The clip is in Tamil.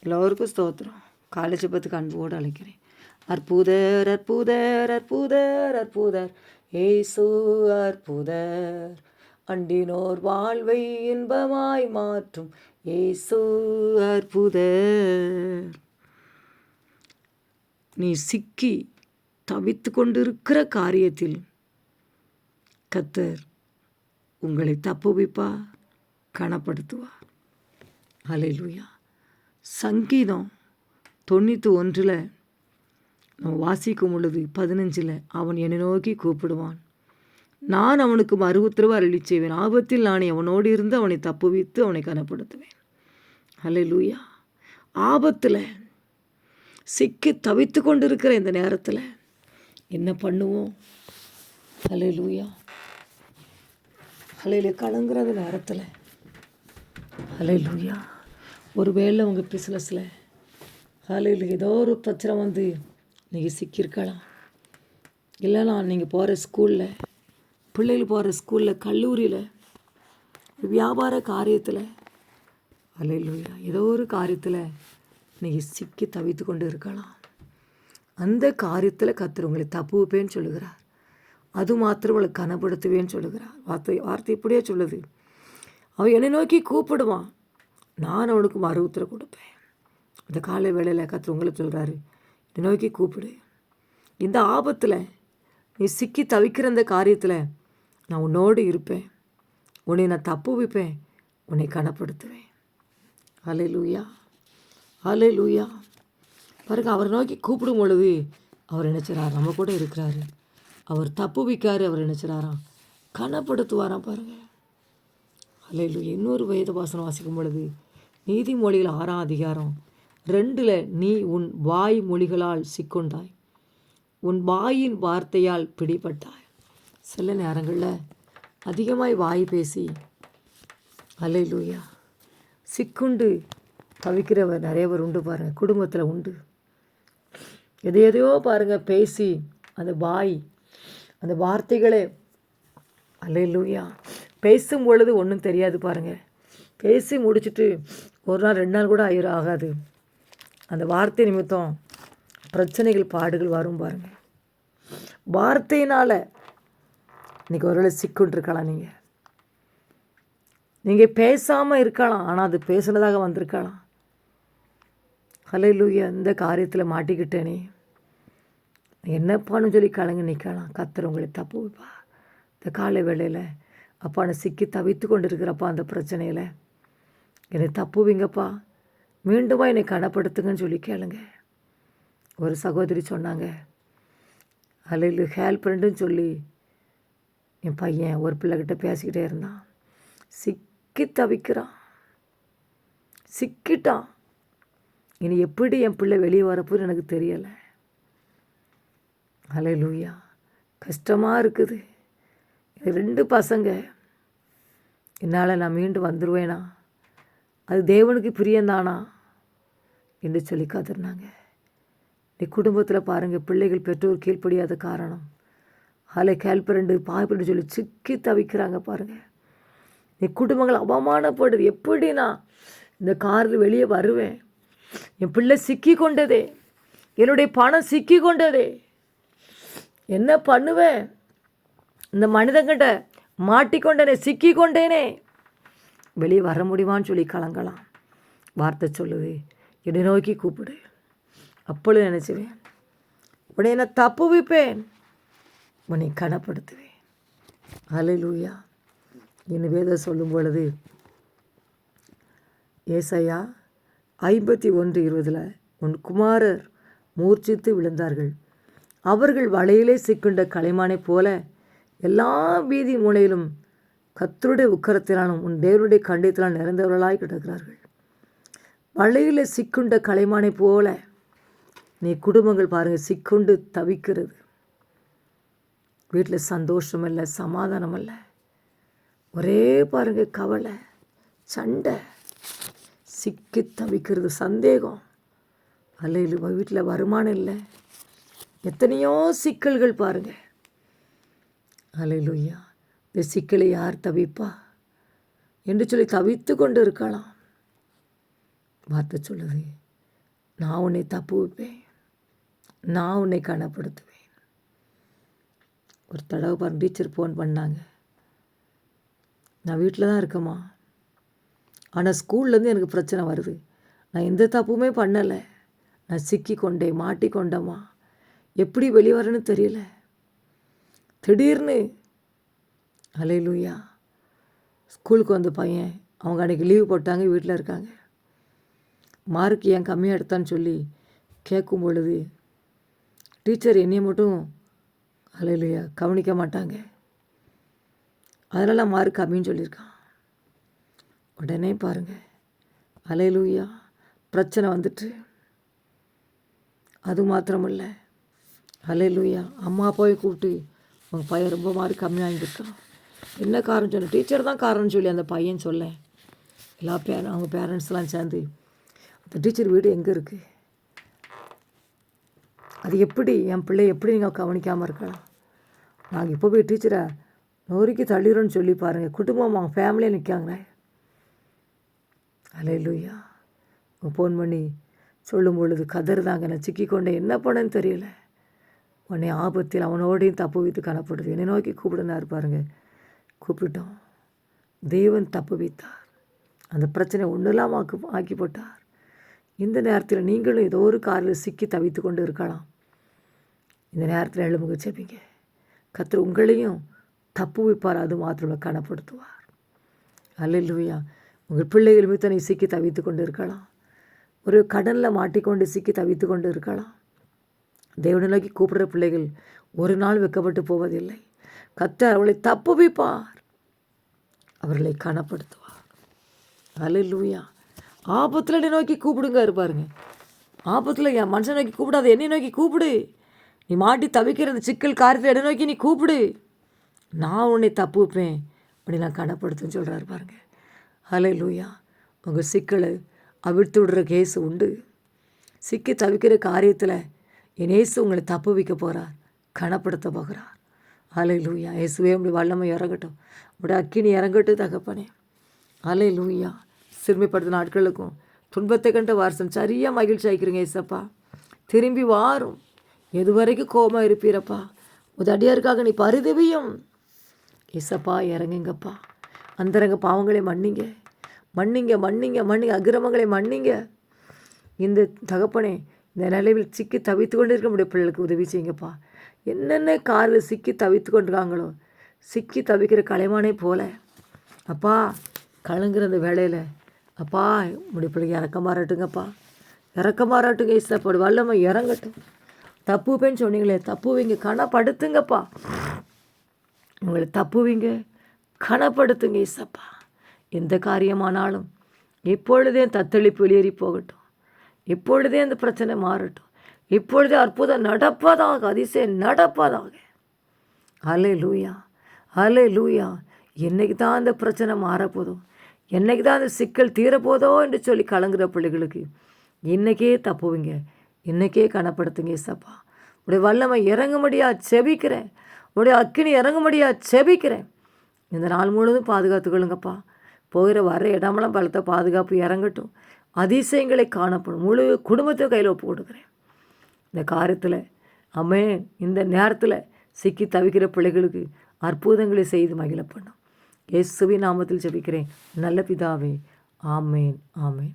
எல்லோருக்கும் ஸ்தோத்திரம். காலேஜ் பத்து அன்போடு அழைக்கிறேன். அற்புதர் அற்புதர் அற்புதர் அற்புதர். ஏசு அற்புதர். அண்டினோர் வாழ்வை இன்பமாய் மாற்றும். ஏசு அற்புதர். நீ சிக்கி தவித்து கொண்டிருக்கிற காரியத்தில் கத்தர் உங்களை தப்புவிப்பார் கனப்படுத்துவார். அலையிலுயா சங்கீதம் தொண்ணூற்றி ஒன்றில் நம்ம வாசிக்கும் பொழுது பதினஞ்சில் அவன் என்னை நோக்கி கூப்பிடுவான். நான் அவனுக்கு மறு உத்தரவு அருளி செய்வேன். ஆபத்தில் நான் அவனோடு இருந்து அவனை தப்புவித்து அவனை கனப்படுத்துவேன். லூயா ஆபத்தில் சிக்கி தவித்து கொண்டிருக்கிற இந்த நேரத்தில் என்ன பண்ணுவோம்? அல்ல லூயா அலையில் கலங்குறது நேரத்தில். அலை லூயா ஒருவேளை உங்கள் பிஸ்னஸில் காலையில் ஏதோ ஒரு பிரச்சனை வந்து நீங்கள் சிக்கியிருக்கலாம். இல்லைனா நீங்கள் போகிற ஸ்கூலில் பிள்ளைகள் போகிற ஸ்கூலில் கல்லூரியில் வியாபார காரியத்தில் அலையிலுயா ஏதோ ஒரு காரியத்தில் நீங்கள் சிக்கி தவித்து கொண்டு இருக்கலாம். அந்த காரியத்தில் கத்தர் உங்களை தப்புவேன்னு சொல்லுகிறார். அது மாத்திரம் உங்களை கனப்படுத்துவேன்னு சொல்லுகிறார். வார்த்தை வார்த்தை இப்படியே சொல்லுது. அவன் என்னை நோக்கி கூப்பிடுவான். நான் அவனுக்கு மறு உத்தரவு கொடுப்பேன். இந்த காலை வேளையில் கத்திர உங்களை சொல்கிறாரு என்னை நோக்கி கூப்பிடு. இந்த ஆபத்தில் நீ சிக்கி தவிக்கிற இந்த காரியத்தில் நான் உன்னோடு இருப்பேன். உன்னை நான் தப்புவிப்பேன் உன்னை கனப்படுத்துவேன். அலை லூயா அலை லூயா பாருங்க அவரை நோக்கி கூப்பிடும் பொழுது அவர் நினச்சிறார் நம்ம கூட இருக்கிறாரு. அவர் தப்பு வைக்காரு அவர் நினச்சிறாராம் கனப்படுத்துவாராம் பாருங்கள் அலையில் இன்னொரு வேத வாசனம் வாசிக்கும் பொழுது நீதிமொழிகள் ஆறாம் அதிகாரம். ரெண்டில் நீ உன் வாய் மொழிகளால் சிக்கொண்டாய். உன் வாயின் வார்த்தையால் பிடிபட்டாய். சில நேரங்களில் அதிகமாய் வாய் பேசி அலையிலூயா சிக்குண்டு தவிக்கிறவர் நிறைய பேர் உண்டு பாருங்கள் குடும்பத்தில் உண்டு. எதையதையோ பாருங்கள் பேசி அந்த வாய் அந்த வார்த்தைகளே அல்லையா பேசும் பொழுது ஒன்றும் தெரியாது பாருங்கள் பேசி முடிச்சுட்டு ஒரு நாள் ரெண்டு நாள் கூட ஆயிரம் ஆகாது. அந்த வார்த்தை நிமித்தம் பிரச்சனைகள் பாடுகள் வரும் பாருங்கள் வார்த்தையினால் இன்றைக்கி ஒரு வேளை சிக்குன்ட்ருக்கலாம் நீங்கள் நீங்கள் பேசாமல் இருக்கலாம் ஆனால் அது பேசுனதாக வந்திருக்கலாம். ஹலோ லூயா இந்த காரியத்தில் மாட்டிக்கிட்டேனே என்னப்பான்னு சொல்லி கலங்கி நிற்கலாம் கத்துற உங்களை தப்பு இந்த காலை வேளையில் அப்பா நான் சிக்கி தவித்து கொண்டு இருக்கிறப்பா அந்த பிரச்சனையில். என்னை தப்புவீங்கப்பா. மீண்டுமா என்னை கனப்படுத்துங்கன்னு சொல்லி கேளுங்க. ஒரு சகோதரி சொன்னாங்க அலையில் ஹேல்ப் ஃப்ரெண்டுன்னு சொல்லி என் பையன் ஒரு பிள்ளைகிட்ட பேசிக்கிட்டே இருந்தான். சிக்கி தவிக்கிறான். சிக்கிட்டான். இனி எப்படி என் பிள்ளை வெளியே வரப்போன்னு எனக்கு தெரியலை. அலை லூயா கஷ்டமாக இருக்குது. ரெண்டு பசங்க. என்னால் நான் மீண்டு வந்துடுவேனா அது தேவனுக்கு பிரியந்தானா? என்று சொல்லி காத்திருந்தாங்க நீ குடும்பத்தில் பாருங்கள் பிள்ளைகள் பெற்றோர் கீழ்ப்படியாத காரணம். அலை கேல்பரண்டு பாய்ப்பண்டு சொல்லி சிக்கி தவிக்கிறாங்க பாருங்கள் நீ குடும்பங்கள் அவமானப்படுது. எப்படி நான் இந்த காரில் வெளியே வருவேன்? என் பிள்ளை சிக்கி கொண்டதே. என்னுடைய பணம் சிக்கி கொண்டதே. என்ன பண்ணுவேன்? இந்த மனிதங்கிட்ட மாட்டிக்கொண்டேனே சிக்கி கொண்டேனே. வெளியே வர முடியுமான்னு சொல்லி கலங்கலாம். வார்த்தை சொல்லுது. என்னை நோக்கி கூப்பிடு. அப்பொழுது நினச்சிவேன் உடனே என்ன தப்பு வைப்பேன். உன்னை கனப்படுத்துவேன். அலையிலூயா என் வேத சொல்லும் பொழுது ஏசையா ஐம்பத்தி ஒன்று இருபதில் உன் குமாரர் மூர்ச்சித்து விழுந்தார்கள். அவர்கள் வலையிலே சிக்குண்ட கலைமானைப் போல எல்லா வீதி மூலையிலும் கத்தருடைய உக்கரத்தினாலும் உன் தேவருடைய கண்டியத்தினால் நிறைந்தவர்களாய் கிடக்கிறார்கள். வலையில் சிக்குண்ட கலைமானை போல நீ குடும்பங்கள் பாருங்கள் சிக்குண்டு தவிக்கிறது. வீட்டில் சந்தோஷம் இல்லை சமாதானம் இல்லை ஒரே பாருங்கள் கவலை சண்டை. சிக்கி தவிக்கிறது சந்தேகம். அல்லையில் வீட்டில் வருமானம் இல்லை. எத்தனையோ சிக்கல்கள் பாருங்கள் அலையிலுய்யா இந்த சிக்கலை யார் தவிப்பா? என்று சொல்லி தவித்து கொண்டு இருக்கலாம் வார்த்தை சொல்லுது நான் உன்னை தப்பு வைப்பேன் நான் உன்னை கனப்படுத்துவேன். ஒரு தடவை பாருங்க டீச்சர் ஃபோன் பண்ணாங்க. நான் வீட்டில் தான் இருக்கேம்மா. ஆனால் ஸ்கூல்லேருந்து எனக்கு பிரச்சனை வருது. நான் எந்த தப்புமே பண்ணலை. நான் சிக்கி கொண்டேன் மாட்டிக்கொண்டேம்மா எப்படி வெளியே வரேன்னு தெரியல. திடீர்னு அலையிலூயா ஸ்கூலுக்கு வந்த பையன் அவங்க அன்றைக்கி லீவு போட்டாங்க வீட்டில் இருக்காங்க. மார்க் ஏன் கம்மியாக எடுத்தான்னு சொல்லி கேட்கும் பொழுது டீச்சர் என்னையை மட்டும் அலையிலையா கவனிக்க மாட்டாங்க. அதனால் மார்க் கம்மின்னு சொல்லியிருக்கான். உடனே பாருங்கள் அலையிலூயா பிரச்சனை வந்துட்டு. அது மாத்திரமில்ல அலையிலூயா அம்மா போய் கூப்பிட்டு உங்கள் பையன் ரொம்ப மார்க் கம்மியாக இருந்திருக்கான் என்ன காரணம் சொன்ன டீச்சர் தான் காரணம் சொல்லி அந்த பையன் சொல்ல. எல்லா பேர அவங்க பேரண்ட்ஸ்லாம் சேர்ந்து. அந்த டீச்சர் வீடு எங்கே இருக்குது அது எப்படி? என் பிள்ளை எப்படி நீங்கள் கவனிக்காமல் இருக்கலாம்? நாங்கள் இப்போ போய் டீச்சரை நோரிக்கு தள்ளிடுறோன்னு சொல்லி பாருங்கள் குடும்பம் அவங்க ஃபேமிலியாக நிற்காங்க அலே லூயா ஃபோன் பண்ணி சொல்லும் பொழுது கதறுதாங்க. நான் சிக்கிக்கொண்டேன் என்ன பண்ணேன்னு தெரியல. உன்னை ஆபத்தில் அவனோடையும் தப்பு வைத்து காணப்படுது என்னை நோக்கி கூப்பிடுனாரு பாருங்க. கூப்பிட்டோம். தேவன் தப்பு வைத்தார். அந்த பிரச்சனை ஒன்றுலாம் ஆக்கு ஆக்கி போட்டார். இந்த நேரத்தில் நீங்களும் ஏதோ ஒரு காரில் சிக்கி தவித்து கொண்டு இருக்கலாம். இந்த நேரத்தில் எழுமுக செப்பீங்க கத்தர் உங்களையும் தப்பு வைப்பார் அது மாத்திரம் கனப்படுத்துவார். அல்லையா உங்கள் பிள்ளைகள் மீத்தனை சிக்கி தவித்து கொண்டு இருக்கலாம். ஒரு கடனில் மாட்டிக்கொண்டு சிக்கி தவித்து கொண்டு இருக்கலாம். தேவனை நோக்கி கூப்பிடுற பிள்ளைகள் ஒரு நாள் வைக்கப்பட்டு போவதில்லை. கத்தர் அவளை தப்புவிப்பார். அவர்களை கனப்படுத்துவார். அலையிலூயா ஆபத்தில் என்னை நோக்கி கூப்பிடுங்க இருப்பாருங்க ஆபத்தில் என் மனுஷன் நோக்கி கூப்பிடாது என்னை நோக்கி கூப்பிடு. நீ மாட்டி தவிக்கிறது சிக்கல் காரியத்தில் என்னை நோக்கி நீ கூப்பிடு. நான் உன்னை தப்பு வைப்பேன் அப்படி நான் கனப்படுத்துன்னு சொல்கிறாரு பாருங்க. ஹலே லூயா உங்கள் சிக்கலை அவிழ்த்து விடுற கேஸ் உண்டு. சிக்கி தவிக்கிற காரியத்தில் என் ஏசு உங்களை தப்பு வைக்க போகிறார் கனப்படுத்த போகிறார். அலை லூயா இயேசுவே அப்படி வல்லமை இறங்கட்டும். அப்படி அக்கினி இறங்கட்டும் தகப்பனே. அலை லூயா சிறுமைப்படுத்த நாட்களுக்கும் துன்பத்தை கண்ட வாரசம் சரியாக மகிழ்ச்சி ஆகிக்கிறீங்க ஏசப்பா திரும்பி வாரும். எது வரைக்கும் கோபமாக இருப்பீரப்பா. உதடியாருக்காக நீ பரிதவியும். ஏசப்பா இறங்குங்கப்பா. அந்தரங்க பாவங்களை மன்னிங்க. மன்னிங்க மன்னிங்க மன்னிங்க அக்கிரமங்களை மன்னிங்க. இந்த தகப்பனே இந்த நிலையில் சிக்கி தவித்து கொண்டு இருக்க முடிய பிள்ளைகளுக்கு உதவி செய்யுங்கப்பா. என்னென்ன காரில் சிக்கி தவித்து கொண்டிருக்காங்களோ சிக்கி தவிக்கிற கலைமானே போல. அப்பா கலங்குற அந்த வேலையில் அப்பா முடி பிள்ளைங்க இறக்க மாறட்டுங்கப்பா. இறக்க மாறாட்டுங்க இசப்படு வல்லம்மா இறங்கட்டும். தப்புப்பேன்னு சொன்னீங்களே தப்புவீங்க கனப்படுத்துங்கப்பா. உங்களை தப்புவீங்க கனப்படுத்துங்க இசப்பா எந்த காரியமானாலும் எப்பொழுதே தத்தளிப்பு வெளியேறி போகட்டும். எப்பொழுதே அந்த பிரச்சனை மாறட்டும். இப்பொழுதே அற்புதம் நடப்பதாக அதிசயம் நடப்பதாக. அலே லூயா அலே லூயா என்னைக்கு தான் அந்த பிரச்சனை மாறப்போதோ என்னைக்கு தான் அந்த சிக்கல் தீரப்போதோ என்று சொல்லி கலங்குற பிள்ளைகளுக்கு இன்றைக்கே தப்புவீங்க இன்றைக்கே கனப்படுத்துங்க சப்பா உடைய வல்லமை இறங்கும்படியா செபிக்கிறேன் உடைய அக்கினி இறங்கும்படியா செபிக்கிறேன். இந்த நாள் முழுவதும் பாதுகாத்துக்கொள்ளுங்கப்பா போகிற வர இடமெல்லாம் பலத்த பாதுகாப்பு இறங்கட்டும். அதிசயங்களை காணப்படும். முழு குடும்பத்தை கையில் ஒப்பு கொடுக்குறேன். இந்த காரியத்தில் அம்மே இந்த நேரத்தில் சிக்கி தவிக்கிற பிள்ளைகளுக்கு அற்புதங்களை செய்து மகிழப்படும் இயேசுவின் நாமத்தில் ஜெபிக்கிறேன். நல்ல பிதாவே ஆமேன் ஆமேன்.